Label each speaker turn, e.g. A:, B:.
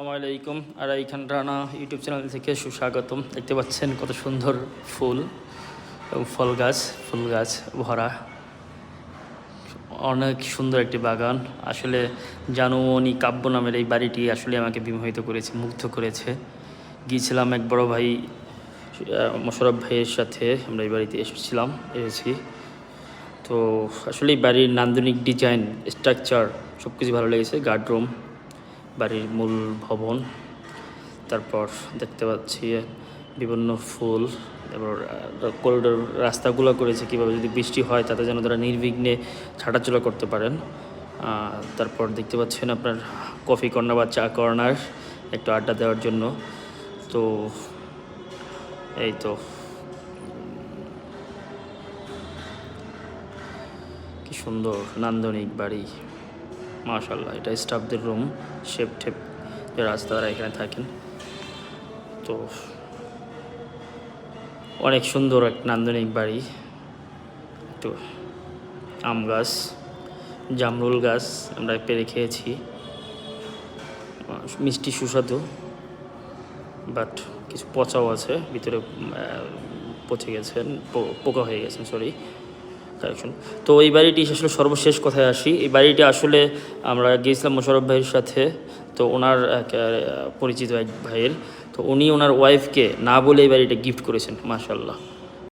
A: আসসালামু আলাইকুম। আর এইখান রানা ইউটিউব চ্যানেল থেকে সুস্বাগতম। দেখতে পাচ্ছেন কত সুন্দর ফুল এবং ফল গাছ, ফুল গাছ, ভরা। অনেক সুন্দর একটি বাগান। আসলে জানুমণি কাব্য নামের এই বাড়িটি আসলে আমাকে বিমোহিত করেছে, মুগ্ধ করেছে। গিয়েছিলাম এক বড় ভাই মোশরফ ভাইয়ের সাথে। আমরা এই বাড়িতে এসেছিলাম, এসেছি। তো আসলে এই বাড়ির নান্দনিক ডিজাইন স্ট্রাকচার সব কিছু ভালো লেগেছে। গার্ডরুম বাড়ির মূল ভবন। তারপর দেখতে পাচ্ছি বিভিন্ন ফুল এবার করিডোর রাস্তাগুলো করেছে কীভাবে যদি বৃষ্টি হয় তাতে যেন তারা নির্বিঘ্নে হাঁটাচলা করতে পারেন। তারপর দেখতে পাচ্ছেন আপনার কফি কর্নার বা চা কর্নার, একটু আড্ডা দেওয়ার জন্য। তো, এই তো। কি সুন্দর, নান্দনিক বাড়ি। মাশাল্লাহ এটা স্টাফদের রুম শেপ টেপ যে রাস্তারা এখানে থাকেন। তো অনেক সুন্দর এক নান্দনিক বাড়ি। একটু আম গাছ, জামরুল গাছ আমরা পেরে খেয়েছি। মিষ্টি সুস্বাদু বাট কিছু পচাও আছে, ভিতরে পচে গেছেন পোকা হয়ে গেছেন সরি কারেকশন তো এই বাড়িটি আসলে সর্বশেষ কথায় আসি। এই বাড়িটি আসলে আমরা গিয়েছিলাম মোশারফ ভাইয়ের সাথে। তো ওনার পরিচিত এক ভাইয়ের। তো উনি ওনার ওয়াইফকে না বলে এই বাড়িটা গিফট করেছেন মাশাল্লাহ